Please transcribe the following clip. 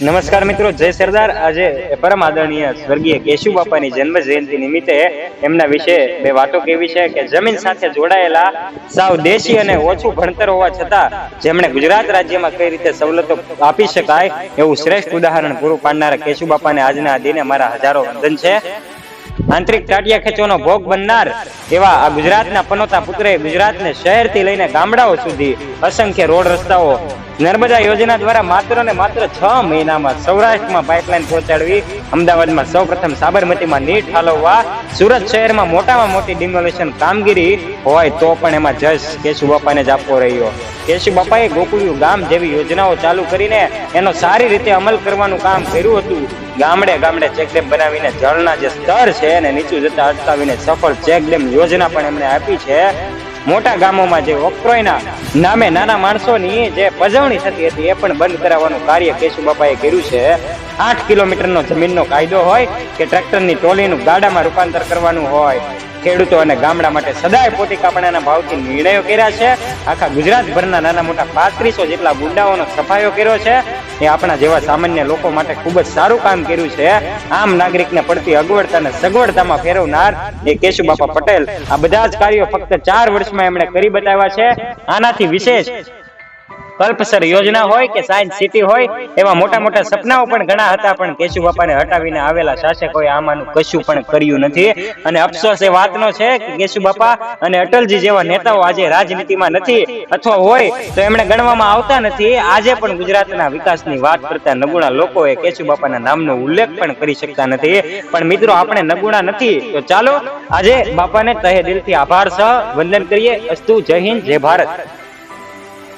નમસ્કાર મિત્રો, જય સરદાર. આજે પરમ આદરણીય સ્વર્ગીય કેશુ બાપાની જન્મ જયંતિ નિમિત્તે એમના વિશે બે વાતો કેવી છે કે જમીન સાથે જોડાયેલા સાવ દેશી અને ઓછું ભણતર હોવા છતાં જેમણે ગુજરાત રાજ્યમાં કઈ રીતે સવલતો આપી શકાય એવું શ્રેષ્ઠ ઉદાહરણ પૂરું પાડનારા કેશુ બાપાને આજના દિને મારા હજારો વંદન છે. આંતરિક ટાટિયા ખેંચવાનો ભોગ બનનાર એવા આ ગુજરાતના પનોતા પુત્રે ગુજરાતને શહેરથી લઈને ગામડાઓ સુધી અસંખ્ય રોડ રસ્તાઓ નર્મદા યોજના દ્વારા માત્ર ને માત્ર છ મહિનામાં સૌરાષ્ટ્રમાં પાઇપલાઇન પહોંચાડવી, અમદાવાદમાં સૌપ્રથમ સાબરમતીમાં નીટ ઠાલવવા, સુરત શહેરમાં મોટામાં મોટી ડિમોલેશન કામગીરી હોય તો પણ એમાં જશ કેશુ બાપાને જ આપવો રહ્યો. કેશુ બાપાએ ગોકુળિયું ગામ જેવી યોજનાઓ ચાલુ કરીને એનો સારી રીતે અમલ કરવાનું કામ કર્યું હતું. ગામડે ગામડે ચેકડેમ બનાવીને જળના જે સ્તર છે એને નીચું જતા અટકાવીને સફળ ચેકડેમ યોજના પણ એમણે આપી છે. મોટા ગામોમાં જે ઓક્ટ્રોયના નામે નાના માણસોની જે પજવણી થતી હતી એ પણ બંધ કરાવવાનું કાર્ય કેશુબાપાએ કર્યું છે. આઠ કિલોમીટરનો જમીનનો કાયદો હોય કે ટ્રેક્ટરની ટોલીનું ગાડામાં રૂપાંતર કરવાનું હોય, ખેડૂતો અને ગામડા માટે સદાય પોતી કાપણાના ભાવથી નિર્ણયો કર્યા છે. આખા ગુજરાતભરના નાના મોટા પાંત્રીસો જેટલા ગુંડાઓનો સફાયો કર્યો છે. એ આપણા જેવા સામાન્ય લોકો માટે ખૂબ જ સારું કામ કર્યું છે. આમ નાગરિકને પડતી અગવડતાને સગવડતામાં ફેરવનાર એ કેશુબાપા પટેલ આ બધા જ કાર્યો ફક્ત ચાર વર્ષમાં એમણે કરી બતાવ્યા છે. આનાથી વિશેષ કલ્પસર યોજના હોય કે સાયન્સ સિટી હોય, એવા મોટા મોટા સપનાઓ પણ ઘણા હતા, પણ કેશુ બાપાને હટાવીને આવેલા શાસકોએ આમાંનું કશું પણ કર્યું નથી. અને અફસોસ એ વાતનો છે કે કેશુ બાપા અને અટલજી જેવા નેતાઓ આજે રાજનીતિમાં નથી અથવા હોય તો એમણે ગણવામાં આવતા નથી. આજે પણ ગુજરાતના વિકાસની વાત કરતા નગુણા લોકોએ કેશુ નામનો ઉલ્લેખ પણ કરી શકતા નથી. પણ મિત્રો, આપણે નગુણા નથી. તો ચાલો, આજે બાપાને તહે દિલથી આભાર સહ. વંદન કરીએ. અસ્તુ જય હિન્દ, જય ભારત.